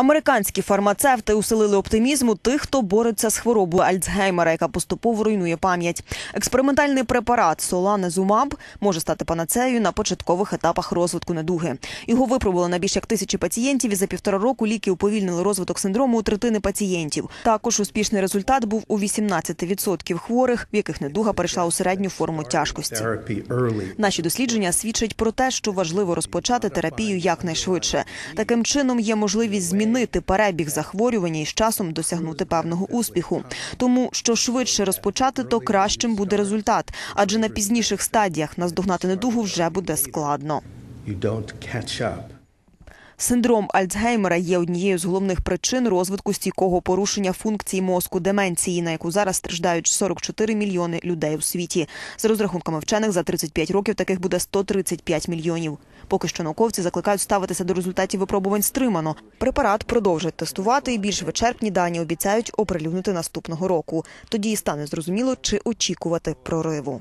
Американські фармацевти усилили оптимізм у тих, хто бореться з хворобою Альцгеймера, яка поступово руйнує пам'ять. Експериментальний препарат Соланезумаб може стати панацеєю на початкових етапах розвитку недуги. Його випробували на більш як тисячі пацієнтів, і за півтора року ліки уповільнили розвиток синдрому у третини пацієнтів. Також успішний результат був у 18% хворих, в яких недуга перейшла у середню форму тяжкості. Наші дослідження свідчать про те, що важливо розпочати терапію якнайшвидше. Таким чином є можливість змінити перебіг захворювання і з часом досягнути певного успіху. Тому що швидше розпочати, то кращим буде результат, адже на пізніших стадіях наздогнати недугу вже буде складно. Синдром Альцгеймера є однією з головних причин розвитку стійкого порушення функції мозку деменції, на яку зараз страждають 44 мільйони людей у світі. За розрахунками вчених, за 35 років таких буде 135 мільйонів. Поки що науковці закликають ставитися до результатів випробувань стримано. Препарат продовжать тестувати і більш вичерпні дані обіцяють оприлюднити наступного року. Тоді і стане зрозуміло, чи очікувати прориву.